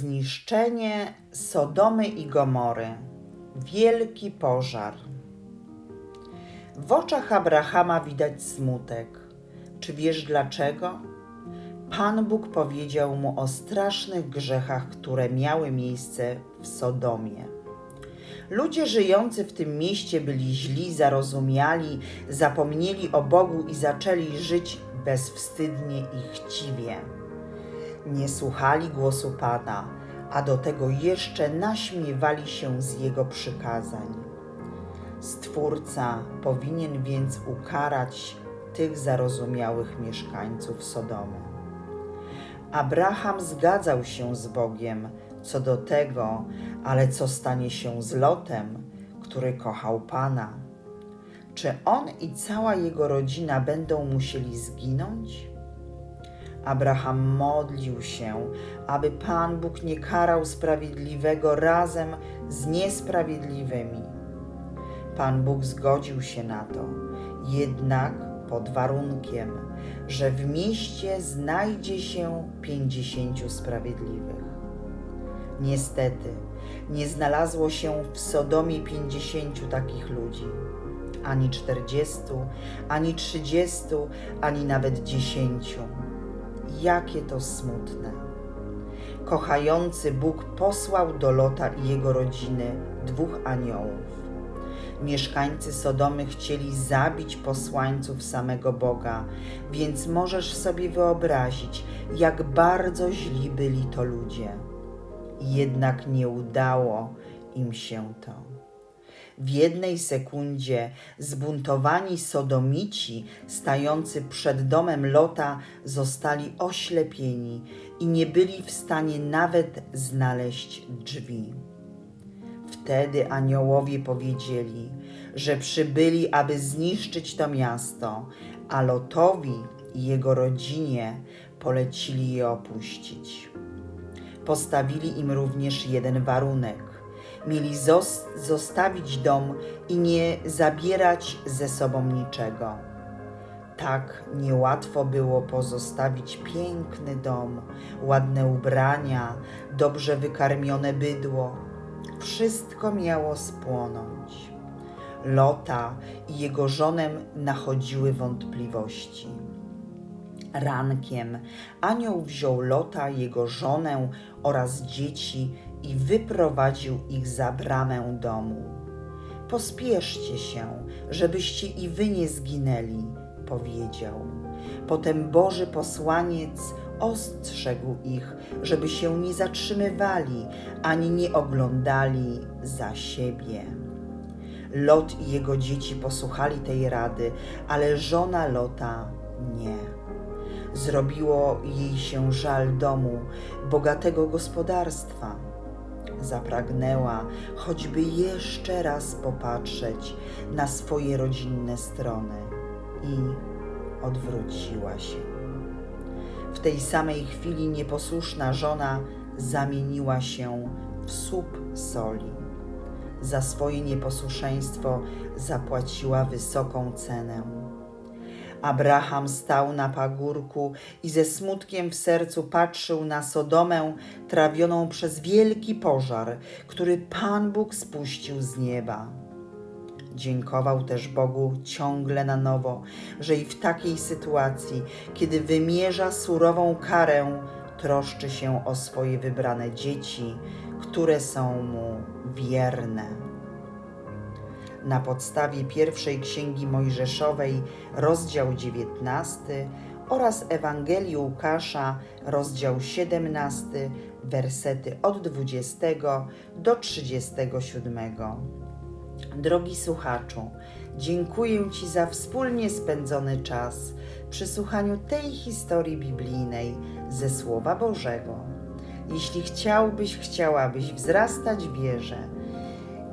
Zniszczenie Sodomy i Gomory. Wielki pożar. W oczach Abrahama widać smutek. Czy wiesz dlaczego? Pan Bóg powiedział mu o strasznych grzechach, które miały miejsce w Sodomie. Ludzie żyjący w tym mieście byli źli, zarozumiali, zapomnieli o Bogu i zaczęli żyć bezwstydnie i chciwie. Nie słuchali głosu Pana, a do tego jeszcze naśmiewali się z Jego przykazań. Stwórca powinien więc ukarać tych zarozumiałych mieszkańców Sodomy. Abraham zgadzał się z Bogiem co do tego, ale co stanie się z Lotem, który kochał Pana? Czy on i cała jego rodzina będą musieli zginąć? Abraham modlił się, aby Pan Bóg nie karał sprawiedliwego razem z niesprawiedliwymi. Pan Bóg zgodził się na to, jednak pod warunkiem, że w mieście znajdzie się pięćdziesięciu sprawiedliwych. Niestety, nie znalazło się w Sodomie pięćdziesięciu takich ludzi, ani czterdziestu, ani trzydziestu, ani nawet dziesięciu. Jakie to smutne. Kochający Bóg posłał do Lota i jego rodziny dwóch aniołów. Mieszkańcy Sodomy chcieli zabić posłańców samego Boga, więc możesz sobie wyobrazić, jak bardzo źli byli to ludzie. Jednak nie udało im się to. W jednej sekundzie zbuntowani sodomici stający przed domem Lota zostali oślepieni i nie byli w stanie nawet znaleźć drzwi. Wtedy aniołowie powiedzieli, że przybyli, aby zniszczyć to miasto, a Lotowi i jego rodzinie polecili je opuścić. Postawili im również jeden warunek. Mieli zos- zostawić dom i nie zabierać ze sobą niczego. Tak niełatwo było pozostawić piękny dom, ładne ubrania, dobrze wykarmione bydło. Wszystko miało spłonąć. Lota i jego żonę nachodziły wątpliwości. Rankiem anioł wziął Lota, jego żonę oraz dzieci i wyprowadził ich za bramę domu. Pospieszcie się, żebyście i wy nie zginęli, powiedział. Potem Boży posłaniec ostrzegł ich, żeby się nie zatrzymywali ani nie oglądali za siebie. Lot i jego dzieci posłuchali tej rady, ale żona Lota nie. Zrobiło jej się żal domu, bogatego gospodarstwa. Zapragnęła choćby jeszcze raz popatrzeć na swoje rodzinne strony i odwróciła się. W tej samej chwili nieposłuszna żona zamieniła się w słup soli. Za swoje nieposłuszeństwo zapłaciła wysoką cenę. Abraham stał na pagórku i ze smutkiem w sercu patrzył na Sodomę trawioną przez wielki pożar, który Pan Bóg spuścił z nieba. Dziękował też Bogu ciągle na nowo, że i w takiej sytuacji, kiedy wymierza surową karę, troszczy się o swoje wybrane dzieci, które są mu wierne na podstawie pierwszej księgi Mojżeszowej, rozdział 19 oraz Ewangelii Łukasza, rozdział 17, wersety od 20 do 37. Drogi słuchaczu, dziękuję Ci za wspólnie spędzony czas przy słuchaniu tej historii biblijnej ze Słowa Bożego. Jeśli chciałbyś, chciałabyś wzrastać w wierze,